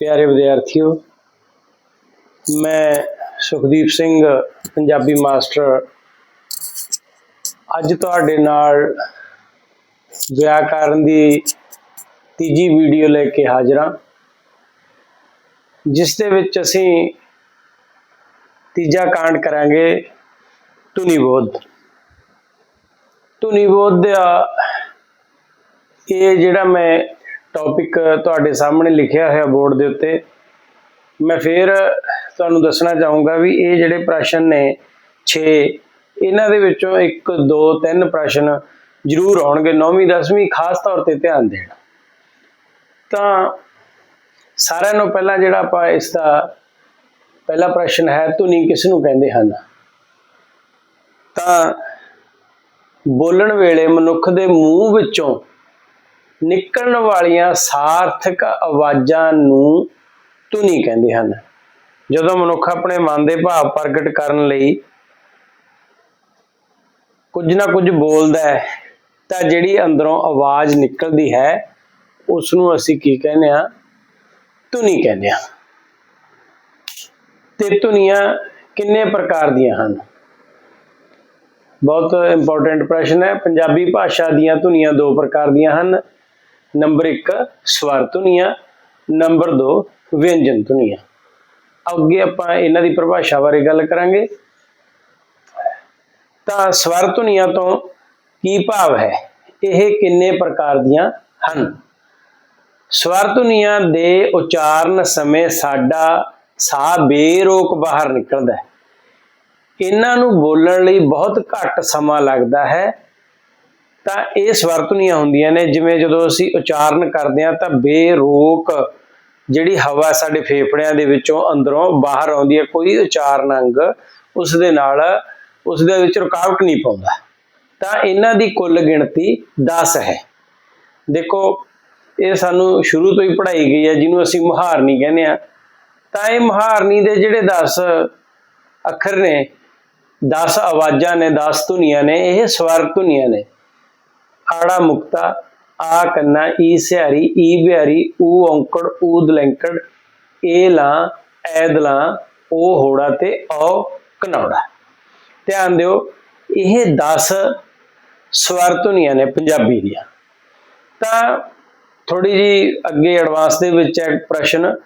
ਪਿਆਰੇ ਵਿਦਿਆਰਥੀਓ, ਮੈਂ ਸੁਖਦੀਪ ਸਿੰਘ, ਪੰਜਾਬੀ ਮਾਸਟਰ। ਅੱਜ ਤੁਹਾਡੇ ਨਾਲ ਵਿਆਕਰਨ ਦੀ ਤੀਜੀ ਵੀਡੀਓ ਲੈ ਕੇ ਹਾਜ਼ਰ ਹਾਂ, ਜਿਸ ਦੇ ਵਿੱਚ ਅਸੀਂ ਤੀਜਾ ਕਾਂਡ ਕਰਾਂਗੇ, ਧੁਨੀ ਬੋਧ। ਧੁਨੀ ਬੋਧ ਦਾ ਇਹ ਜਿਹੜਾ ਮੈਂ ਟੌਪਿਕ ਤੁਹਾਡੇ ਸਾਹਮਣੇ ਲਿਖਿਆ ਹੋਇਆ ਬੋਰਡ ਦੇ ਉੱਤੇ। ਮੈਂ ਫਿਰ ਤੁਹਾਨੂੰ ਦੱਸਣਾ ਚਾਹੂੰਗਾ ਵੀ ਇਹ ਜਿਹੜੇ ਪ੍ਰਸ਼ਨ ਨੇ 6 ਇਹਨਾਂ ਦੇ ਵਿੱਚੋਂ 1 2 3 ਪ੍ਰਸ਼ਨ ਜ਼ਰੂਰ ਆਉਣਗੇ 9ਵੀਂ 10ਵੀਂ ਖਾਸ ਤੌਰ ਤੇ ਧਿਆਨ ਦੇਣਾ। ਤਾਂ ਸਾਰਿਆਂ ਨੂੰ ਪਹਿਲਾਂ ਜਿਹੜਾ ਆਪਾਂ ਇਸ ਦਾ ਪਹਿਲਾ ਪ੍ਰਸ਼ਨ ਹੈ ਧੁਨੀ ਕਿਸ ਨੂੰ ਕਹਿੰਦੇ ਹਨ? ਤਾਂ ਬੋਲਣ ਵੇਲੇ ਮਨੁੱਖ ਦੇ ਮੂੰਹ ਵਿੱਚੋਂ ਨਿਕਲਣ ਵਾਲੀਆਂ ਸਾਰਥਕ ਆਵਾਜ਼ਾਂ ਨੂੰ ਧੁਨੀ ਕਹਿੰਦੇ ਹਨ। ਜਦੋਂ ਮਨੁੱਖ ਆਪਣੇ ਮਨ ਦੇ ਭਾਵ ਪ੍ਰਗਟ ਕਰਨ ਲਈ ਕੁਝ ਨਾ ਕੁਝ ਬੋਲਦਾ ਹੈ, ਤਾਂ ਜਿਹੜੀ ਅੰਦਰੋਂ ਆਵਾਜ਼ ਨਿਕਲਦੀ ਹੈ ਉਸ ਨੂੰ ਅਸੀਂ ਕੀ ਕਹਿੰਦੇ ਆ ਧੁਨੀ ਕਹਿੰਦੇ ਆ ਤੇ ਧੁਨੀਆਂ ਕਿੰਨੇ ਪ੍ਰਕਾਰ ਦੀਆਂ ਹਨ? ਬਹੁਤ ਇੰਪੋਰਟੈਂਟ ਪ੍ਰਸ਼ਨ ਹੈ। ਪੰਜਾਬੀ ਭਾਸ਼ਾ ਦੀਆਂ ਧੁਨੀਆਂ ਦੋ ਪ੍ਰਕਾਰ ਦੀਆਂ ਹਨ। ਨੰਬਰ 1 ਸਵਰ ਧੁਨੀਆਂ। ਨੰਬਰ 2 ਵਿਅੰਜਨ ਧੁਨੀਆਂ। ਅੱਗੇ ਆਪਾਂ ਇਹਨਾਂ ਦੀ ਪਰਿਭਾਸ਼ਾ ਬਾਰੇ ਗੱਲ ਕਰਾਂਗੇ। ਤਾਂ ਸਵਰ ਧੁਨੀਆਂ ਤੋਂ ਕੀ ਭਾਵ ਹੈ? ਇਹ ਕਿੰਨੇ ਪ੍ਰਕਾਰ ਦੀਆਂ ਹਨ? ਸਵਰ ਧੁਨੀਆਂ ਦੇ ਉਚਾਰਨ ਸਮੇਂ ਸਾਡਾ ਸਾਹ ਬੇਰੋਕ ਬਾਹਰ ਨਿਕਲਦਾ ਹੈ। ਇਹਨਾਂ ਨੂੰ ਬੋਲਣ ਲਈ ਬਹੁਤ ਘੱਟ ਸਮਾਂ ਲੱਗਦਾ ਹੈ। ਤਾਂ ਇਹ ਸਵਰ ਧੁਨੀਆਂ ਹੁੰਦੀਆਂ ਨੇ, ਜਿਵੇਂ ਜਦੋਂ ਅਸੀਂ ਉਚਾਰਨ ਕਰਦੇ ਹਾਂ ਤਾਂ ਬੇਰੋਕ ਜਿਹੜੀ ਹਵਾ ਸਾਡੇ ਫੇਫੜਿਆਂ ਦੇ ਵਿੱਚੋਂ ਅੰਦਰੋਂ ਬਾਹਰ ਆਉਂਦੀ ਹੈ, ਕੋਈ ਉਚਾਰਨ ਅੰਗ ਉਸ ਦੇ ਨਾਲ ਉਸ ਦੇ ਵਿੱਚ ਰੁਕਾਵਟ ਨਹੀਂ ਪਾਉਂਦਾ। ਤਾਂ ਇਹਨਾਂ ਦੀ ਕੁੱਲ ਗਿਣਤੀ 10 ਹੈ। ਦੇਖੋ, ਇਹ ਸਾਨੂੰ ਸ਼ੁਰੂ ਤੋਂ ਹੀ ਪੜ੍ਹਾਈ ਗਈ ਹੈ, ਜਿਹਨੂੰ ਅਸੀਂ ਮੁਹਾਰਨੀ ਕਹਿੰਦੇ ਆ ਤਾਂ ਇਹ ਮੁਹਾਰਨੀ ਦੇ ਜਿਹੜੇ 10 ਅੱਖਰ ਨੇ 10 ਆਵਾਜ਼ਾਂ ਨੇ 10 ਧੁਨੀਆਂ ਨੇ, ਇਹ ਸਵਰ ਧੁਨੀਆਂ ਨੇ। ਆੜਾ ਮੁਕਤਾ, ਆ ਕੰਨਾ, ਈ ਸਿਹਾਰੀ, ਈ ਬਿਹਾਰੀ, ਊ ਔਂਕੜ, ਊ ਦਲੈਂਕੜ, ਏ ਲਾਂ ਐਦਲਾਂ ਓ ਹੋੜਾ ਤੇ ਔ ਕਨੌੜਾ ਧਿਆਨ ਦਿਓ, ਇਹ 10 ਸਵਰ ਧੁਨੀਆਂ ਨੇ ਪੰਜਾਬੀ ਦੀਆਂ। ਤਾਂ ਥੋੜੀ ਜੀ ਅੱਗੇ ਐਡਵਾਂਸ ਦੇ ਵਿੱਚ ਹੈ ਪ੍ਰਸ਼ਨ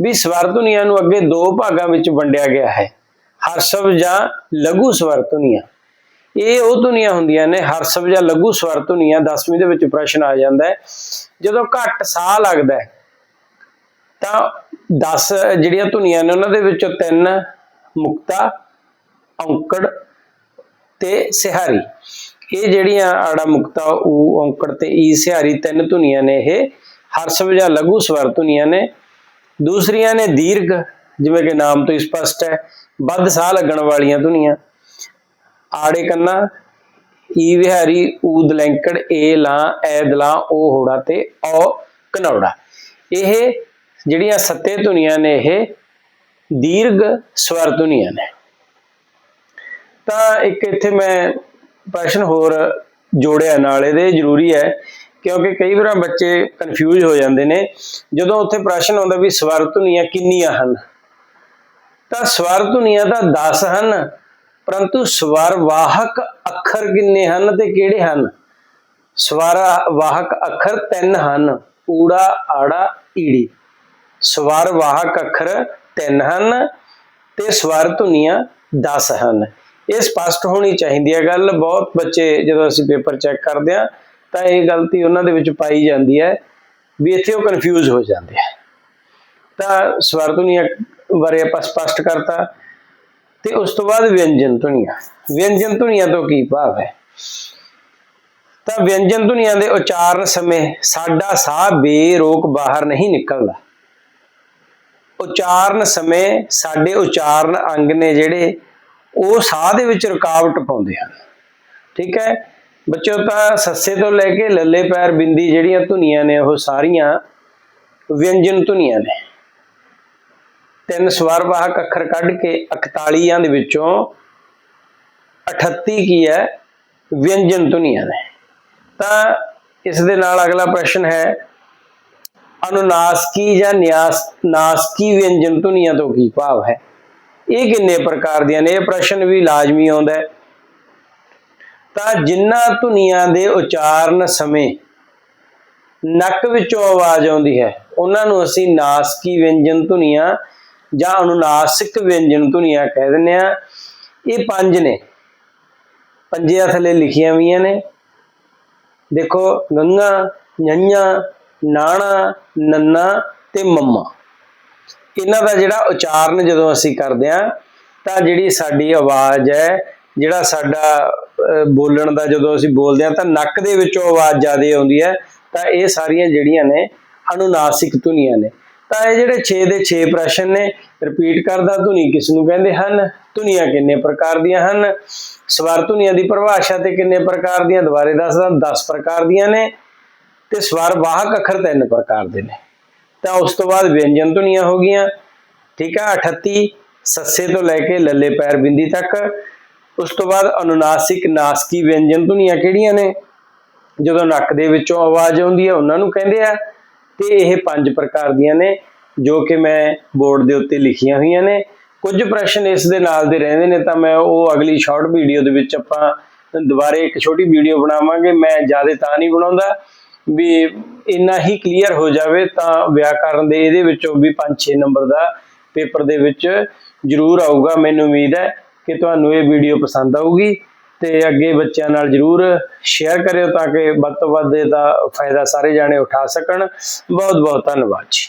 ਵੀ ਸਵਰ ਧੁਨੀਆਂ ਨੂੰ ਅੱਗੇ ਦੋ ਭਾਗਾਂ ਵਿੱਚ ਵੰਡਿਆ ਗਿਆ ਹੈ। ਹਰਸ਼ਵ ਜਾਂ ਲਘੂ ਸਵਰ ਧੁਨੀਆਂ। ਇਹ ਉਹ ਧੁਨੀਆਂ ਹੁੰਦੀਆਂ ਨੇ, ਹਰਸ਼ਵ ਜਾਂ ਲਘੂ ਸਵਰ ਧੁਨੀਆਂ 10ਵੀਂ ਦੇ ਵਿੱਚ ਪ੍ਰਸ਼ਨ ਆ ਜਾਂਦਾ ਹੈ। ਜਦੋਂ ਘੱਟ ਸਾਹ ਲੱਗਦਾ ਹੈ, ਤਾਂ 10 ਜਿਹੜੀਆਂ ਧੁਨੀਆਂ ਨੇ ਉਹਨਾਂ ਦੇ ਵਿੱਚੋਂ ਤਿੰਨ ਮੁਕਤਾ, ਔਂਕੜ ਤੇ ਸਿਹਾਰੀ। ਇਹ ਜਿਹੜੀਆਂ ਆੜਾ ਮੁਕਤਾ, ਊ, ਔਂਕੜ ਤੇ ਈ, ਸਿਹਾਰੀ ਤਿੰਨ ਧੁਨੀਆਂ ਨੇ ਇਹ, ਹਰਸ਼ਵ ਜਾਂ ਲਘੂ ਸਵਰ ਧੁਨੀਆਂ ਨੇ। ਦੂਸਰੀਆਂ ਨੇ ਦੀਰਘ, ਜਿਵੇਂ ਕਿ ਨਾਮ ਤੋਂ ਹੀ ਸਪਸ਼ਟ ਹੈ, ਵੱਧ ਸਾਹ ਲੱਗਣ ਵਾਲੀਆਂ ਧੁਨੀਆਂ। ਆੜੇ ਕੰਨਾ, ਈ ਵਿਹਾਰੀ, ਊ ਦਲੈਂਕੜ, ਏ ਲਾਂ, ਐ ਦਲਾਂ, ਓ ਹੋੜਾ ਤੇ ਔ ਕਨੌੜਾ। ਇਹ ਜਿਹੜੀਆਂ ਸੱਤੇ ਧੁਨੀਆਂ ਨੇ, ਇਹ ਦੀਰਘ ਸਵਰ ਧੁਨੀਆਂ ਨੇ। ਤਾਂ ਇੱਕ ਇੱਥੇ ਮੈਂ ਪ੍ਰਸ਼ਨ ਹੋਰ ਜੋੜਿਆ ਨਾਲ, ਇਹਦੇ ਜ਼ਰੂਰੀ ਹੈ, ਕਿਉਂਕਿ ਕਈ ਵਾਰ ਬੱਚੇ ਕਨਫਿਊਜ਼ ਹੋ ਜਾਂਦੇ ਨੇ, ਜਦੋਂ ਉੱਥੇ ਪ੍ਰਸ਼ਨ ਆਉਂਦਾ ਵੀ ਸਵਰ ਧੁਨੀਆਂ ਕਿੰਨੀਆਂ ਹਨ? ਤਾਂ ਸਵਰ ਧੁਨੀਆਂ ਤਾਂ 10 ਹਨ ਪਰੰਤੂ ਸਵਰ ਵਾਹਕ ਅੱਖਰ ਕਿੰਨੇ ਹਨ ਤੇ ਕਿਹੜੇ ਹਨ? ਸਵਰ ਵਾਹਕ ਅੱਖਰ ਤਿੰਨ ਹਨ, ਊੜਾ, ਆੜਾ, ਈੜੀ। ਸਵਰ ਵਾਹਕ ਅੱਖਰ ਤਿੰਨ ਹਨ ਤੇ ਸਵਰ ਧੁਨੀਆਂ 10 ਹਨ। ਇਹ ਸਪਸ਼ਟ ਹੋਣੀ ਚਾਹੀਦੀ ਹੈ ਗੱਲ। ਬਹੁਤ ਬੱਚੇ ਜਦੋਂ ਅਸੀਂ ਪੇਪਰ ਚੈੱਕ ਕਰਦੇ ਆ ਤਾਂ ਇਹ ਗਲਤੀ ਉਹਨਾਂ ਦੇ ਵਿੱਚ ਪਾਈ ਜਾਂਦੀ ਹੈ ਵੀ ਇੱਥੇ ਉਹ ਕਨਫਿਊਜ਼ ਹੋ ਜਾਂਦੇ ਆ। ਤਾਂ ਸਵਰ ਧੁਨੀਆਂ ਬਾਰੇ ਆਪਾਂ ਸਪਸ਼ਟ ਕਰਤਾ। ਤੇ ਉਸ ਤੋਂ ਬਾਅਦ ਵਿਅੰਜਨ ਧੁਨੀਆਂ। ਵਿਅੰਜਨ ਧੁਨੀਆਂ ਤੋਂ ਕੀ ਭਾਵ ਹੈ? ਤਾਂ ਵਿਅੰਜਨ ਧੁਨੀਆਂ ਦੇ ਉਚਾਰਨ ਸਮੇਂ ਸਾਡਾ ਸਾਹ ਬੇਰੋਕ ਬਾਹਰ ਨਹੀਂ ਨਿਕਲਦਾ। ਉਚਾਰਨ ਸਮੇਂ ਸਾਡੇ ਉਚਾਰਨ ਅੰਗ ਨੇ ਜਿਹੜੇ, ਉਹ ਸਾਹ ਦੇ ਵਿੱਚ ਰੁਕਾਵਟ ਪਾਉਂਦੇ ਹਨ। ਠੀਕ ਹੈ? ਬੱਚੋ, ਤਾਂ ਸੱਸੇ ਤੋਂ ਲੈ ਕੇ ਲੱਲੇ ਪੈਰ ਬਿੰਦੀ ਜਿਹੜੀਆਂ ਧੁਨੀਆਂ ਨੇ, ਉਹ ਸਾਰੀਆਂ ਵਿਅੰਜਨ ਧੁਨੀਆਂ ਨੇ। ਤਿੰਨ ਸਵਰ ਵਾਹਕ ਅੱਖਰ ਕੱਢ ਕੇ 41ਾਂ ਦੇ ਵਿੱਚੋਂ 38 ਕੀ ਹੈ? ਵਿਅੰਜਨ ਧੁਨੀਆਂ ਨੇ। ਤਾਂ ਇਸ ਦੇ ਨਾਲ ਅਗਲਾ ਪ੍ਰਸ਼ਨ ਹੈ ਅਨੁਨਾਸਕੀ ਜਾਂ ਨਿਆਸ ਨਾਸਕੀ ਵਿਅੰਜਨ ਧੁਨੀਆਂ ਤੋਂ ਕੀ ਭਾਵ ਹੈ? ਇਹ ਕਿੰਨੇ ਪ੍ਰਕਾਰ ਦੀਆਂ ਨੇ? ਇਹ ਪ੍ਰਸ਼ਨ ਵੀ ਲਾਜ਼ਮੀ ਆਉਂਦਾ ਹੈ। ਤਾਂ ਜਿਨ੍ਹਾਂ ਧੁਨੀਆਂ ਦੇ ਉਚਾਰਨ ਸਮੇਂ ਨੱਕ ਵਿੱਚੋਂ ਆਵਾਜ਼ ਆਉਂਦੀ ਹੈ, ਉਹਨਾਂ ਨੂੰ ਅਸੀਂ ਨਾਸਕੀ ਵਿਅੰਜਨ ਧੁਨੀਆਂ ਜਾਂ ਅਨੁਨਾਸਿਕ ਵਿਅੰਜਨ ਧੁਨੀਆਂ ਕਹਿ ਦਿੰਦੇ ਆ। ਇਹ ਪੰਜ ਨੇ। ਪੰਜਿਆਂ ਥੱਲੇ ਲਿਖੀਆਂ ਹੋਈਆਂ ਨੇ। ਦੇਖੋ, ਗੰਗਾ ñඤਾ ਨਾਣਾ, ਨੰਨਾ ਤੇ ਮੰਮਾ। ਇਹਨਾਂ ਦਾ ਜਿਹੜਾ ਉਚਾਰਨ ਜਦੋਂ ਅਸੀਂ ਕਰਦੇ ਆ, ਤਾਂ ਜਿਹੜੀ ਸਾਡੀ ਆਵਾਜ਼ ਹੈ, ਜਿਹੜਾ ਸਾਡਾ ਬੋਲਣ ਦਾ ਜਦੋਂ ਅਸੀਂ ਬੋਲਦੇ ਆ, ਤਾਂ ਨੱਕ ਦੇ ਵਿੱਚੋਂ ਆਵਾਜ਼ ਜ਼ਿਆਦਾ ਆਉਂਦੀ ਹੈ। ਤਾਂ ਇਹ ਸਾਰੀਆਂ ਜਿਹੜੀਆਂ ਨੇ ਅਨੁਨਾਸਿਕ ਧੁਨੀਆਂ ਨੇ। ਤਾਂ ਇਹ ਜਿਹੜੇ 6 ਦੇ 6 ਪ੍ਰਸ਼ਨ ਨੇ ਰਿਪੀਟ ਕਰਦਾ, ਧੁਨੀ ਕਿਸ ਨੂੰ ਕਹਿੰਦੇ ਹਨ? ਧੁਨੀਆਂ ਕਿੰਨੇ ਪ੍ਰਕਾਰ ਦੀਆਂ ਹਨ? ਸਵਰ ਧੁਨੀਆਂ ਦੀ ਪਰਿਭਾਸ਼ਾ ਤੇ ਕਿੰਨੇ ਪ੍ਰਕਾਰ ਦੀਆਂ? ਦੁਬਾਰੇ ਦੱਸਦਾ 10 ਪ੍ਰਕਾਰ ਦੀਆਂ ਨੇ ਤੇ ਸਵਰ ਵਾਹਕ ਅੱਖਰ ਤਿੰਨ ਪ੍ਰਕਾਰ ਦੇ ਨੇ। ਤਾਂ ਉਸ ਤੋਂ ਬਾਅਦ ਵਿਅੰਜਨ ਧੁਨੀਆਂ ਹੋ ਗਈਆਂ। ਠੀਕ ਆ 38 ਸੱਸੇ ਤੋਂ ਲੈ ਕੇ ਲੱਲੇ ਪੈਰ ਬਿੰਦੀ ਤੱਕ। ਉਸ ਤੋਂ ਬਾਅਦ ਅਨੁਨਾਸਿਕ ਨਾਸਕੀ ਵਿਅੰਜਨ ਧੁਨੀਆਂ ਕਿਹੜੀਆਂ ਨੇ? ਜਦੋਂ ਨੱਕ ਦੇ ਵਿੱਚੋਂ ਆਵਾਜ਼ ਆਉਂਦੀ ਹੈ, ਉਹਨਾਂ ਨੂੰ ਕਹਿੰਦੇ ਆ ਤੇ ਇਹ ਪੰਜ ਪ੍ਰਕਾਰ ਦੀਆਂ ਨੇ, ਜੋ ਕਿ ਮੈਂ ਬੋਰਡ ਦੇ ਉੱਤੇ ਲਿਖੀਆਂ ਹੋਈਆਂ ਨੇ। ਕੁਝ ਪ੍ਰਸ਼ਨ ਇਸ ਦੇ ਨਾਲ ਦੇ ਰਹਿੰਦੇ ਨੇ, ਤਾਂ ਮੈਂ ਉਹ ਅਗਲੀ ਸ਼ਾਰਟ ਵੀਡੀਓ ਦੇ ਵਿੱਚ ਆਪਾਂ ਦੁਬਾਰੇ ਇੱਕ ਛੋਟੀ ਵੀਡੀਓ ਬਣਾਵਾਂਗੇ। ਮੈਂ ਜ਼ਿਆਦਾ ਤਾਂ ਨਹੀਂ ਬਣਾਉਂਦਾ ਵੀ ਇੰਨਾ ਹੀ ਕਲੀਅਰ ਹੋ ਜਾਵੇ ਤਾਂ ਵਿਆਕਰਨ ਦੇ ਇਹਦੇ ਵਿੱਚੋਂ ਵੀ 5-6 ਨੰਬਰ ਦਾ ਪੇਪਰ ਦੇ ਵਿੱਚ ਜ਼ਰੂਰ ਆਊਗਾ। ਮੈਨੂੰ ਉਮੀਦ ਹੈ ਕਿ ਤੁਹਾਨੂੰ ਇਹ ਵੀਡੀਓ ਪਸੰਦ ਆਊਗੀ। ਤੇ ਅੱਗੇ ਬੱਚਿਆਂ ਨਾਲ ਜਰੂਰ ਸ਼ੇਅਰ ਕਰਿਓ ਤਾਂ ਕਿ ਵੱਧ ਤੋਂ ਵੱਧ ਇਹਦਾ ਫਾਇਦਾ ਸਾਰੇ ਜਾਣੇ ਉਠਾ ਸਕਣ। ਬਹੁਤ ਬਹੁਤ ਧੰਨਵਾਦ ਜੀ।